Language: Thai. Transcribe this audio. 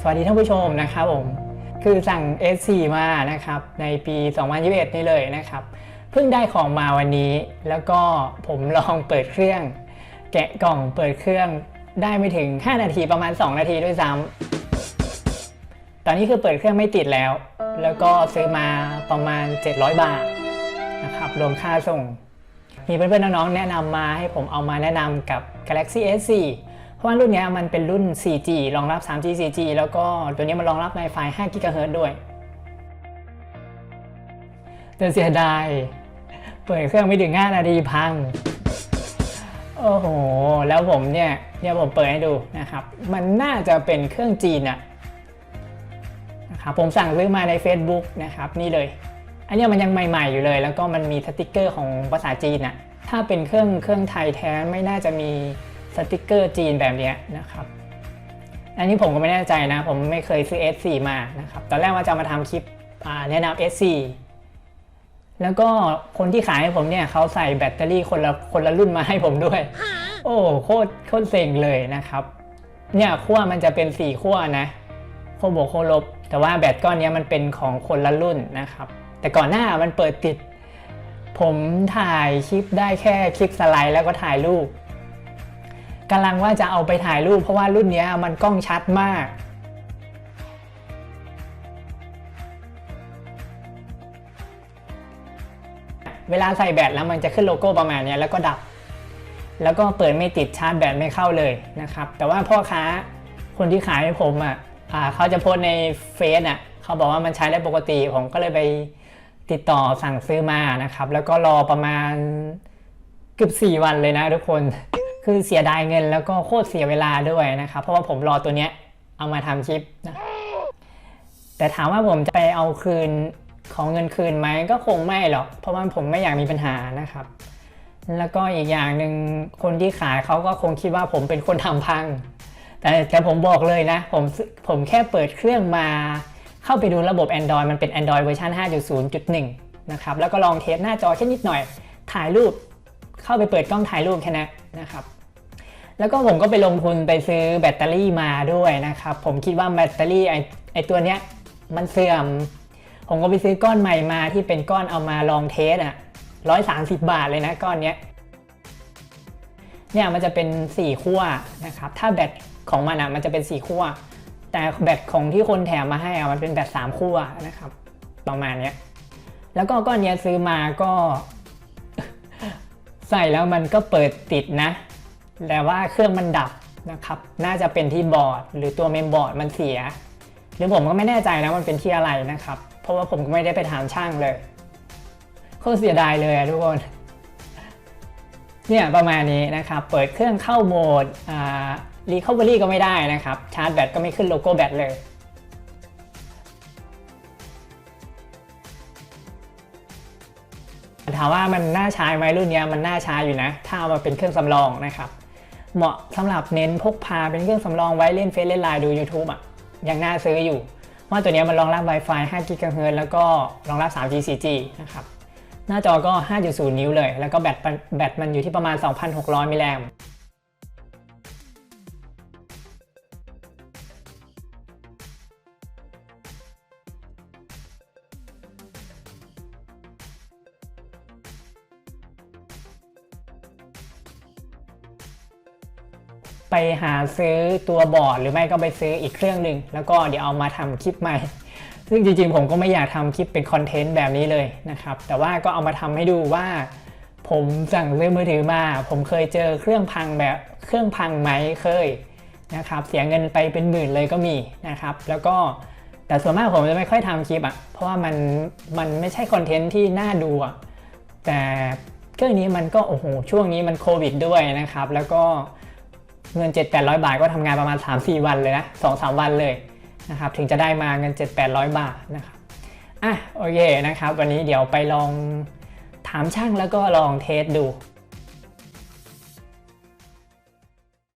สวัสดีท่านผู้ชมนะครับผมคือสั่ง S4 มานะครับในปี 2021 นี่เลยนะครับ เพิ่งได้ของมาวันนี้ แล้วก็ผมลองเปิดเครื่อง แกะกล่องเปิดเครื่องได้ไม่ถึง 5 นาทีประมาณ 2 นาทีด้วยซ้ำตอนนี้คือเปิดเครื่องไม่ติดแล้ว แล้วก็ซื้อมาประมาณ 700 บาทนะครับรวมค่าส่งมีเพื่อนๆน้องๆแนะนำมาให้ผมเอามาแนะนำกับ Galaxy S4 เพราะว่ารุ่นเนี้ยมันเป็นรุ่น 4G รองรับ 3G 4G แล้วก็ตัวนี้มันรองรับ Wi-Fi 5 GHz ด้วย แต่เสียดาย เปิดเครื่องไม่ถึง5นาทีพัง โอ้โห แล้วผมเนี่ยเนี่ยผมเปิดให้ดูนะครับ มันน่าจะเป็นเครื่องจีนอะนะครับผมสั่งซื้อมาใน Facebook นะครับนี่เลย อันเนี้ยมันยังใหม่ ๆ อยู่เลย แล้วก็มันมีสติกเกอร์ของภาษาจีนอะถ้าเป็นเครื่องเครื่องไทยแท้ไม่น่าจะมี สติกเกอร์จีนแบบเนี้ยนะครับ อันนี้ผมก็ไม่แน่ใจนะ ผมไม่เคยซื้อ S4 มานะครับ ตอนแรกว่าจะมาทำคลิปอ่าแนะนำ S4 แล้วก็คนที่ขายให้ผมเนี่ยเขาใส่แบตเตอรี่คนละคนละรุ่นมาให้ผมด้วย โอ้โคตรโคตรเซ็งเลยนะครับ เนี่ยขั้วมันจะเป็นสี่ขั้วนะขั้วบวกขั้วลบ แต่ว่าแบตก้อนเนี้ยมันเป็นของคนละรุ่นนะครับ แต่ก่อนหน้ามันเปิดติด ผมถ่ายคลิปได้แค่คลิปสไลด์แล้วก็ถ่ายรูป กำลังว่าจะเอาไปถ่ายรูปเพราะว่ารุ่นนี้มันกล้องชัดมากเวลาใส่แบตแล้วมันจะขึ้นโลโก้ประมาณนี้แล้วก็ดับ แล้วก็เปิดไม่ติดชาร์จแบตไม่เข้าเลยนะครับ แต่ว่าพ่อค้าคนที่ขายให้ผมอะอ่าเขาจะโพสในเฟซอะเขาบอกว่ามันใช้ได้ปกติ ผมก็เลยไปติดต่อสั่งซื้อมานะครับ แล้วก็รอประมาณเกือบ4 วันเลยนะทุกคน คือเสียดายเงินแล้วก็โคตรเสียเวลาด้วยนะครับ เพราะว่าผมรอตัวเนี้ยเอามาทำคลิปนะแต่ถามว่าผมจะไปเอาคืนของเงินคืนไหมก็คงไม่หรอก เพราะว่าผมไม่อยากมีปัญหานะครับ แล้วก็อีกอย่างหนึ่งคนที่ขายเขาก็คงคิดว่าผมเป็นคนทำพัง แต่แต่ผมบอกเลยนะ ผมผมแค่เปิดเครื่องมาเข้าไปดูระบบ Android มันเป็น Android เวอร์ชัน5.0.1 นะครับ แล้วก็ลองเทสหน้าจอแค่นิดหน่อย ถ่ายรูปเข้าไปเปิดกล้องถ่ายรูปแค่นั้นนะครับ แล้วก็ผมก็ไปลงทุนไปซื้อแบตเตอรี่มาด้วยนะครับ ผมคิดว่าแบตเตอรี่ไอไอตัวเนี้ยมันเสื่อม ผมก็ไปซื้อก้อนใหม่มาที่เป็นก้อนเอามาลองเทสอะร้อยสามสิบบาทเลยนะก้อนเนี้ยเนี่ยมันจะเป็น 4 ขั้วนะครับ ถ้าแบตของมันอะมันจะเป็น 4 ขั้ว แต่แบตของที่คนแถมมาให้อะมันเป็นแบต3ขั้วนะครับ ประมาณเนี้ย แล้วก็ก้อนเนี้ยซื้อมาก็ ใส่แล้วมันก็เปิดติดนะ แต่ว่าเครื่องมันดับนะครับ น่าจะเป็นที่บอร์ด หรือตัวเมมบอร์ดมันเสีย หรือผมก็ไม่แน่ใจนะมันเป็นที่อะไรนะครับ เพราะว่าผมก็ไม่ได้ไปถามช่างเลยโคตรเสียดายเลยทุกคน เนี่ยประมาณนี้นะครับ เปิดเครื่องเข้าโหมดอ่า recovery ก็ไม่ได้นะครับ ชาร์จแบตก็ไม่ขึ้นโลโก้แบตเลยถามว่ามันน่าใช้ไหมรุ่นนี้มันน่าใช้อยู่นะ ถ้าเอามาเป็นเครื่องสำรองนะครับ เหมาะสำหรับเน้นพกพาเป็นเครื่องสำรองไว้เล่นเฟซเล่นไลน์ดู YouTube อะยังน่าซื้ออยู่เพราะตัวนี้มันรองรับ Wi-Fi 5 GHz แล้วก็รองรับ 3G 4G นะครับหน้าจอก็ 5.0 นิ้วเลย แล้วก็แบตแบตมันอยู่ที่ประมาณ 2,600 มิลลิแอมป์ ไปหาซื้อตัวบอร์ดหรือไม่ก็ไปซื้ออีกเครื่องหนึ่งแล้วก็เดี๋ยวเอามาทำคลิปใหม่ ซึ่งจริงๆผมก็ไม่อยากทำคลิปเป็นคอนเทนต์แบบนี้เลยนะครับ แต่ว่าก็เอามาทำให้ดูว่า ผมสั่งซื้อมือถือมา ผมเคยเจอเครื่องพังแบบเครื่องพังไหมเคยนะครับ เสียเงินไปเป็นหมื่นเลยก็มีนะครับ แล้วก็แต่ส่วนมากผมจะไม่ค่อยทำคลิปอะ เพราะว่ามันมันไม่ใช่คอนเทนต์ที่น่าดูอะ แต่เครื่องนี้มันก็โอ้โหช่วงนี้มันโควิดด้วยนะครับ แล้วก็ เงิน 7-800 บาทก็ทำงานประมาณ 3-4 วันเลยนะ 2-3 วันเลยนะครับถึงจะได้มาเงิน 7-800 บาทนะครับอะโอเคนะครับ วันนี้เดี๋ยวไปลองถามช่างแล้วก็ลองเทสดู